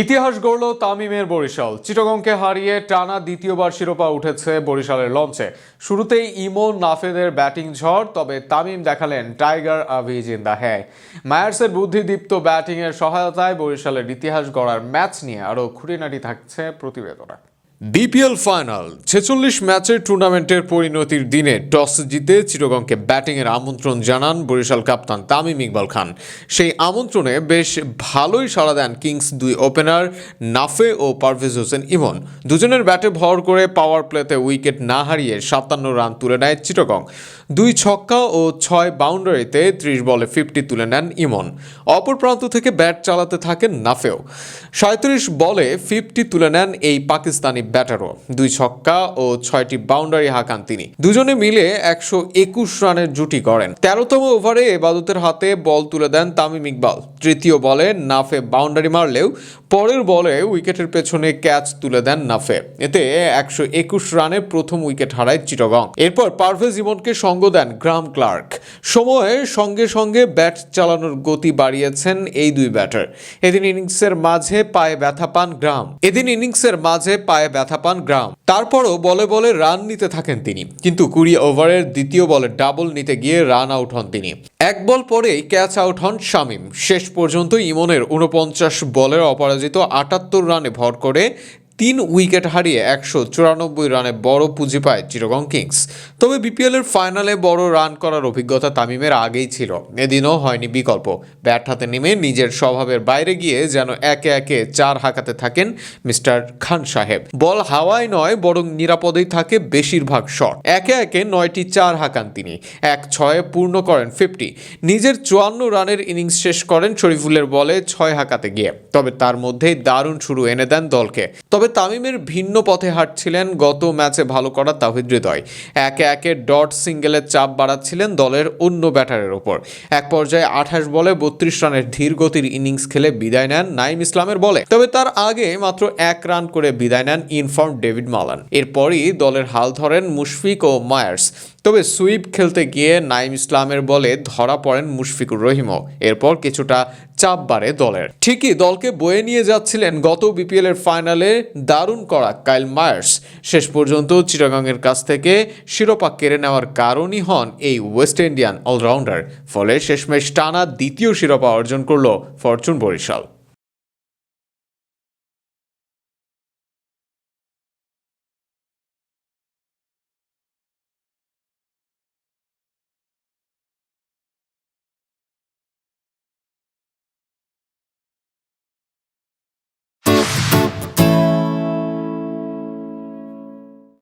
ইতিহাস গড়ল তামিমের বরিশাল। চিটগংকে হারিয়ে টানা দ্বিতীয়বার শিরোপা উঠেছে বরিশালের লঞ্চে। শুরুতেই ইমন নাফেদের ব্যাটিং ঝড়, তবে তামিম দেখালেন টাইগার আভি জিন্দা হ্যাঁ মায়ার্সের বুদ্ধিদীপ্ত ব্যাটিংয়ের সহায়তায় বরিশালের ইতিহাস গড়ার ম্যাচ নিয়ে আরও খুঁটিনাটি থাকছে প্রতিবেদনে। বিপিএল ফাইনাল ছেচল্লিশ ম্যাচের টুর্নামেন্টের পরিণতির দিনে টস জিতে চিরগংকে ব্যাটিংয়ের আমন্ত্রণ জানান বরিশাল কাপ্তান তামিম ইকবাল খান। সেই আমন্ত্রণে বেশ ভালোই সাড়া দেন কিংস দুই ওপেনার নাফে ও পারভেজ হোসেন ইমন। দুজনের ব্যাটে ভর করে পাওয়ার প্লেতে উইকেট না হারিয়ে সাতান্ন রান তুলে নেয় চিটগং। দুই ছক্কা ও ছয় বাউন্ডারিতে ত্রিশ বলে ফিফটি তুলে নেন ইমন। অপর প্রান্ত থেকে ব্যাট চালাতে থাকেন নাফেও। সাঁত্রিশ বলে ফিফটি তুলে নেন এই পাকিস্তানি ব্যাটারও। দুই ছক্কা ও ছয়টি বাউন্ডারি হাঁকান তিনি। দুজনে মিলে একশো একুশ রানের জুটি করেন তেরোতম ওভারে এবাদতের হাতে বল তুলে দেন তামিম ইকবাল। তৃতীয় বলে নাফে বাউন্ডারি মারলেও পরের বলে উইকেটের পেছনে ক্যাচ তুলে দেন নাফে। এতে একশো একুশ রানে প্রথম উইকেট হারায় চিটগং। এরপর পারভেজ ইমনকে সঙ্গ দেন গ্রাম ক্লার্ক। সময়ে সঙ্গে সঙ্গে ব্যাট চালানোর গতি বাড়িয়েছেন এই দুই ব্যাটার। এদিন ইনিংসের মাঝে পায়ে ব্যথা পান গ্রাম এদিন ইনিংসের মাঝে পায়ে ব্যথা পান গ্রাম। তারপরও বলে বলে রান নিতে থাকেন তিনি। কিন্তু কুড়ি ওভারের দ্বিতীয় বলে ডাবল নিতে গিয়ে রান আউট হন তিনি। এক বল পরেই ক্যাচ আউট হন শামিম। শেষ পর্যন্ত ইমনের উনপঞ্চাশ বলের অপরাজিত আটাত্তর রানে ভর করে তিন উইকেট হারিয়ে একশো চুরানব্বই রানে বড় পুঁজি পায় চিরগং কিংস। তবে বিপিএলের ফাইনালে বড় রান করার অভিজ্ঞতা তামিমের আগেই ছিল। এদিনও হয়নি বিকল্প। ব্যাট হাতে নেমে নিজের স্বভাবের বাইরে গিয়ে যেন একে একে চার হাঁকাতে থাকেন মিস্টার খান সাহেব। বল হাওয়ায় নয়, বরং নিরাপদেই থাকে বেশিরভাগ শট। একে একে নয়টি চার হাঁকান তিনি। এক ছয়ে পূর্ণ করেন ফিফটি। নিজের চুয়ান্ন রানের ইনিংস শেষ করেন শরীফুলের বলে ছয় হাঁকাতে গিয়ে। তবে তার মধ্যেই দারুণ শুরু এনে দেন দলকে। তবে তামিমের ভিন্ন পথে হাঁটছিলেন, গত ম্যাচে ভালো করা তাহিদ হৃদয়। একে একে ডট সিঙ্গেলের চাপ বাড়াচ্ছিলেন দলের অন্য ব্যাটারের ওপর। এক পর্যায়ে আঠাশ বলে বত্রিশ রানের ধীর গতির ইনিংস খেলে বিদায় নেন নাইম ইসলামের বলে। তবে তার আগে মাত্র এক রান করে বিদায় নেন ইনফর্ম ডেভিড মালান। এরপরই দলের হাল ধরেন মুশফিক ও মায়ার্স। তবে সুইপ খেলতে গিয়ে নাইম ইসলামের বলে ধরা পড়েন মুশফিকুর রহিমও। এরপর কিছুটা চাপ বাড়ে দলের। ঠিকই দলকে বয়ে নিয়ে যাচ্ছিলেন গত বিপিএল এর ফাইনালে দারুণ করা কাইল মায়ার্স। শেষ পর্যন্ত চিটাগাংয়ের কাছ থেকে শিরোপা কেড়ে নেওয়ার কারণই হন এই ওয়েস্ট ইন্ডিয়ান অলরাউন্ডার। ফলে শেষমেশ টানা দ্বিতীয় শিরোপা অর্জন করল ফরচুন বরিশাল।